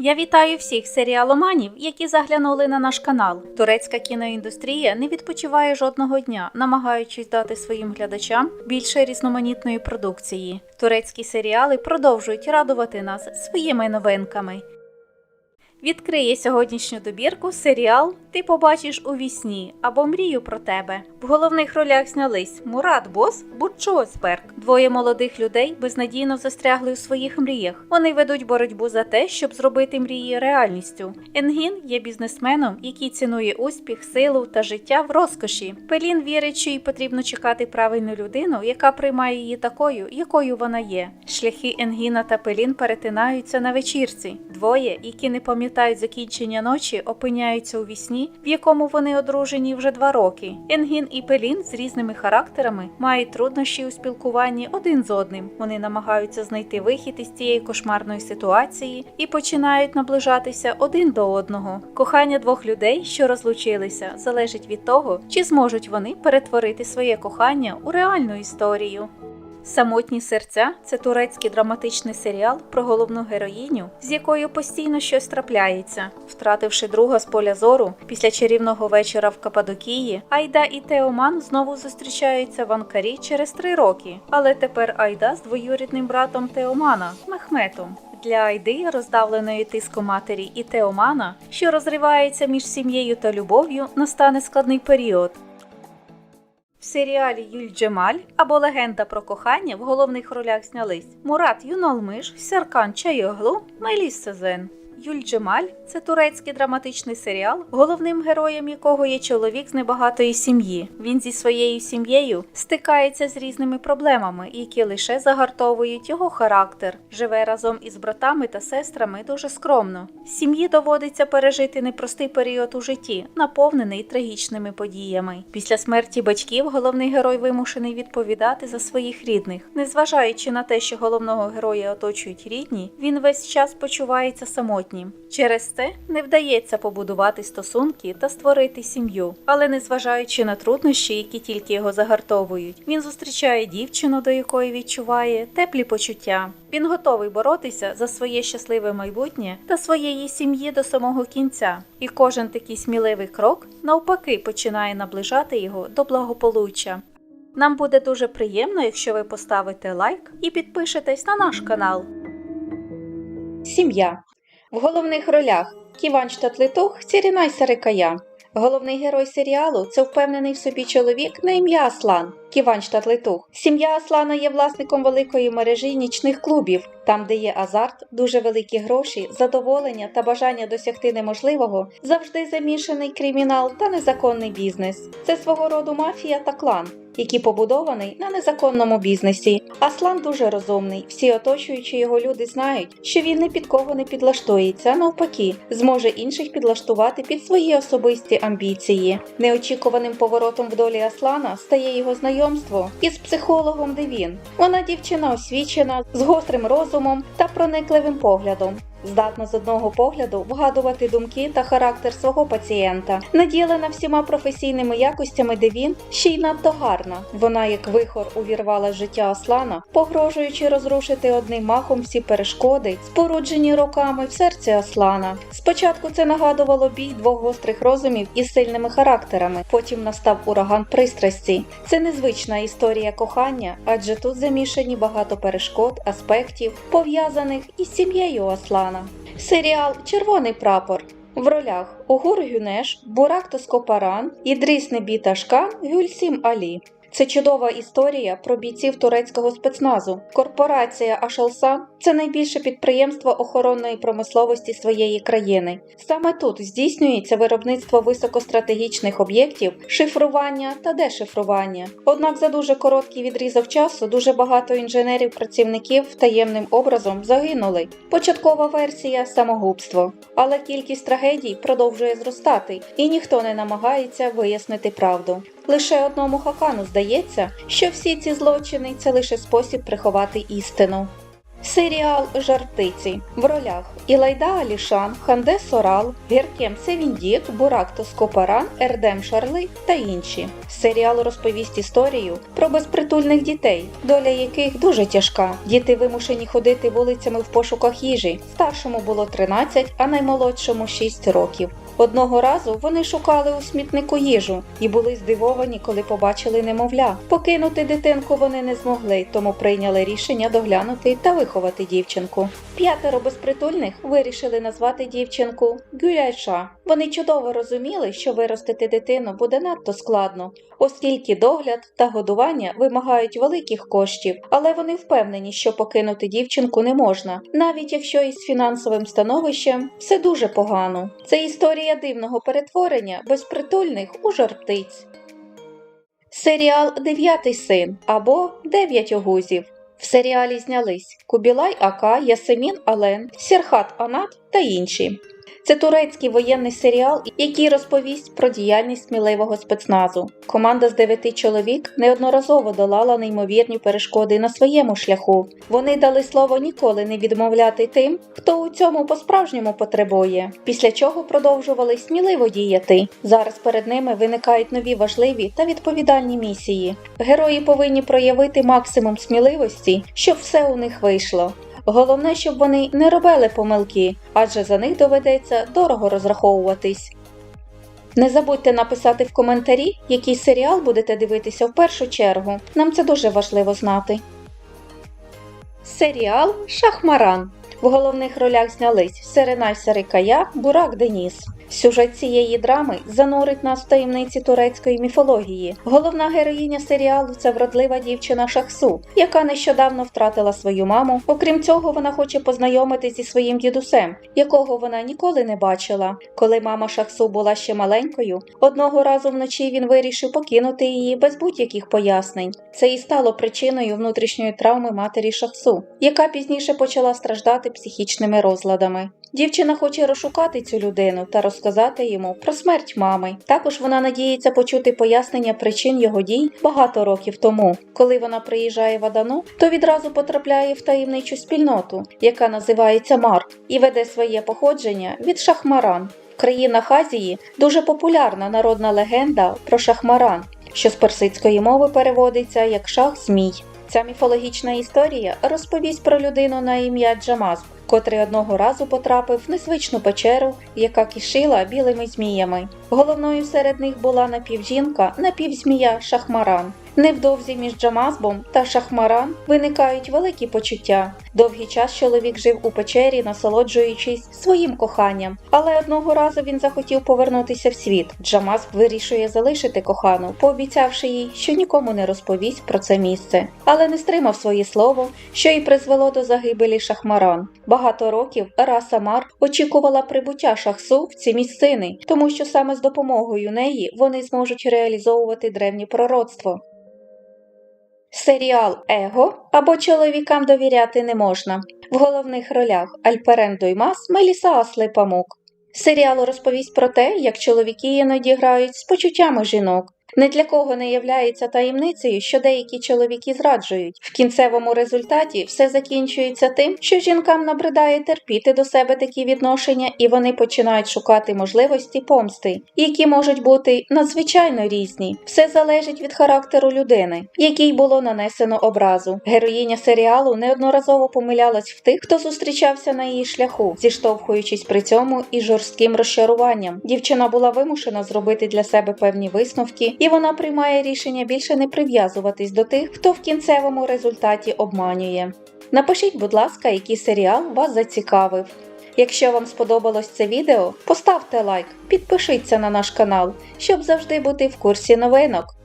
Я вітаю всіх серіаломанів, які заглянули на наш канал. Турецька кіноіндустрія не відпочиває жодного дня, намагаючись дати своїм глядачам більше різноманітної продукції. Турецькі серіали продовжують радувати нас своїми новинками. Відкриє сьогоднішню добірку серіал Ти побачиш у вісні або Мрію про тебе. В головних ролях знялись Мурат Бос, Бурчо Озберг. Двоє молодих людей безнадійно застрягли у своїх мріях. Вони ведуть боротьбу за те, щоб зробити мрії реальністю. Енгін є бізнесменом, який цінує успіх, силу та життя в розкоші. Пелін вірить, що їй потрібно чекати правильну людину, яка приймає її такою, якою вона є. Шляхи Енгіна та Пелін перетинаються на вечірці. Двоє, які не пам'ятають закінчення ночі, опиняються у вісні, в якому вони одружені вже два роки. Енгін і Пелін з різними характерами мають труднощі у спілкуванні один з одним. Вони намагаються знайти вихід із цієї кошмарної ситуації і починають наближатися один до одного. Кохання двох людей, що розлучилися, залежить від того, чи зможуть вони перетворити своє кохання у реальну історію. Самотні серця це турецький драматичний серіал про головну героїню, з якою постійно щось трапляється. Втративши друга з поля зору після чарівного вечора в Кападокії, Айда і Теоман знову зустрічаються в Анкарі через три роки. Але тепер Айда з двоюрідним братом Теомана Мехметом. Для Айди, роздавленої тиском матері і Теомана, що розривається між сім'єю та любов'ю, настане складний період. В серіалі Юль Джемаль або Легенда про кохання в головних ролях знялись Мурат Юнолмиш, Серкан Чайоглу, Меліс Сезен. Юль Джемаль це турецький драматичний серіал, головним героєм якого є чоловік з небагатої сім'ї. Він зі своєю сім'єю стикається з різними проблемами, які лише загартовують його характер. Живе разом із братами та сестрами дуже скромно. Сім'ї доводиться пережити непростий період у житті, наповнений трагічними подіями. Після смерті батьків головний герой вимушений відповідати за своїх рідних. Незважаючи на те, що головного героя оточують рідні, він весь час почувається самотнім. Через це не вдається побудувати стосунки та створити сім'ю. Але незважаючи на труднощі, які тільки його загартовують, він зустрічає дівчину, до якої відчуває теплі почуття. Він готовий боротися за своє щасливе майбутнє та своєї сім'ї до самого кінця. І кожен такий сміливий крок навпаки починає наближати його до благополуччя. Нам буде дуже приємно, якщо ви поставите лайк і підпишетесь на наш канал. Сім'я в головних ролях Ківан Штатлитух, Цірінай Сарикая. Головний герой серіалу це впевнений в собі чоловік на ім'я Аслан. Ківан Штатлитух. Сім'я Аслана є власником великої мережі нічних клубів, там, де є азарт, дуже великі гроші, задоволення та бажання досягти неможливого, завжди замішаний кримінал та незаконний бізнес. Це свого роду мафія та клан. Який побудований на незаконному бізнесі. Аслан дуже розумний. Всі оточуючі його люди знають, що він не під кого не підлаштується, а навпаки, зможе інших підлаштувати під свої особисті амбіції. Неочікуваним поворотом в долі Аслана стає його знайомство із психологом Девін. Вона дівчина освічена, з гострим розумом та проникливим поглядом. Здатна з одного погляду вгадувати думки та характер свого пацієнта, наділена всіма професійними якостями, де він ще й надто гарна. Вона, як вихор, увірвала життя Аслана, погрожуючи розрушити одним махом всі перешкоди, споруджені роками в серці Аслана. Спочатку це нагадувало бій двох гострих розумів із сильними характерами. Потім настав ураган пристрасті. Це незвична історія кохання, адже тут замішані багато перешкод, аспектів, пов'язаних із сім'єю Аслана. Серіал Червоний прапор. В ролях Угур Гюнеш, Бурак Тоскопаран, Ідріс Небіташка, Гюльсім Алі. Це чудова історія про бійців турецького спецназу. Корпорація Ашелсан це найбільше підприємство охоронної промисловості своєї країни. Саме тут здійснюється виробництво високостратегічних об'єктів, шифрування та дешифрування. Однак за дуже короткий відрізок часу дуже багато інженерів-працівників таємним образом загинули. Початкова версія самогубство. Але кількість трагедій продовжує зростати, і ніхто не намагається вияснити правду. Лише одному хакану здається, що всі ці злочини це лише спосіб приховати істину. Серіал Жартиці в ролях Ілайда Алішан, Ханде Сорал, Геркем Севіндік, Бурак Тоскопаран, Ердем Шарли та інші. Серіал розповість історію про безпритульних дітей, доля яких дуже тяжка. Діти вимушені ходити вулицями в пошуках їжі. Старшому було 13, а наймолодшому 6 років. Одного разу вони шукали у смітнику їжу і були здивовані, коли побачили немовля. Покинути дитинку вони не змогли, тому прийняли рішення доглянути та виховати дівчинку. П'ятеро безпритульних вирішили назвати дівчинку Гюляйша. Вони чудово розуміли, що виростити дитину буде надто складно, оскільки догляд та годування вимагають великих коштів, але вони впевнені, що покинути дівчинку не можна, навіть якщо із фінансовим становищем все дуже погано. Це історія дивного перетворення безпритульних у жартиць. Серіал Дев'ятий син або Дев'ять огузів. В серіалі знялись Кубілай Ака, Ясемін Ален, Сірхат Анат та інші. Це турецький воєнний серіал, який розповість про діяльність сміливого спецназу. Команда з дев'яти чоловік неодноразово долала неймовірні перешкоди на своєму шляху. Вони дали слово ніколи не відмовляти тим, хто у цьому по-справжньому потребує. Після чого продовжували сміливо діяти. Зараз перед ними виникають нові важливі та відповідальні місії. Герої повинні проявити максимум сміливості, щоб все у них вийшло. Головне, щоб вони не робили помилки, адже за них доведеться дорого розраховуватись. Не забудьте написати в коментарі, який серіал будете дивитися в першу чергу. Нам це дуже важливо знати. Серіал Шахмаран. В головних ролях знялись Серенай Сарикая, Бурак Деніс. Сюжет цієї драми занурить нас в таємниці турецької міфології. Головна героїня серіалу це вродлива дівчина Шахсу, яка нещодавно втратила свою маму. Окрім цього, вона хоче познайомитись зі своїм дідусем, якого вона ніколи не бачила. Коли мама Шахсу була ще маленькою, одного разу вночі він вирішив покинути її без будь-яких пояснень. Це і стало причиною внутрішньої травми матері Шахсу, яка пізніше почала страждати психічними розладами. Дівчина хоче розшукати цю людину та розказати йому про смерть мами. Також вона надіється почути пояснення причин його дій багато років тому. Коли вона приїжджає в Адану, то відразу потрапляє в таємничу спільноту, яка називається Марк, і веде своє походження від Шахмаран. В країнах Азії дуже популярна народна легенда про Шахмаран, що з персидської мови переводиться як шах змій. Ця міфологічна історія розповість про людину на ім'я Джамаз, котрий одного разу потрапив в незвичну печеру, яка кишила білими зміями. Головною серед них була напівжінка, напівзмія Шахмаран. Невдовзі між Джамазбом та Шахмаран виникають великі почуття. Довгий час чоловік жив у печері, насолоджуючись своїм коханням, але одного разу він захотів повернутися в світ. Джамаз вирішує залишити кохану, пообіцявши їй, що нікому не розповість про це місце, але не стримав своє слово, що й призвело до загибелі Шахмаран. Багато років Раса Мар очікувала прибуття шахсу в ці місцини, тому що саме з допомогою неї вони зможуть реалізовувати древнє пророцтво. Серіал Его або чоловікам довіряти не можна. В головних ролях Альперен Доймас, Меліса Асли Памук. Серіал розповість про те, як чоловіки іноді грають з почуттями жінок. Не для кого не являється таємницею, що деякі чоловіки зраджують. В кінцевому результаті все закінчується тим, що жінкам набридає терпіти до себе такі відношення, і вони починають шукати можливості помсти, які можуть бути надзвичайно різні. Все залежить від характеру людини, якій було нанесено образу. Героїня серіалу неодноразово помилялась в тих, хто зустрічався на її шляху, зіштовхуючись при цьому із жорстким розчаруванням. Дівчина була вимушена зробити для себе певні висновки і вона приймає рішення більше не прив'язуватись до тих, хто в кінцевому результаті обманює. Напишіть, будь ласка, який серіал вас зацікавив. Якщо вам сподобалось це відео, поставте лайк, підпишіться на наш канал, щоб завжди бути в курсі новинок.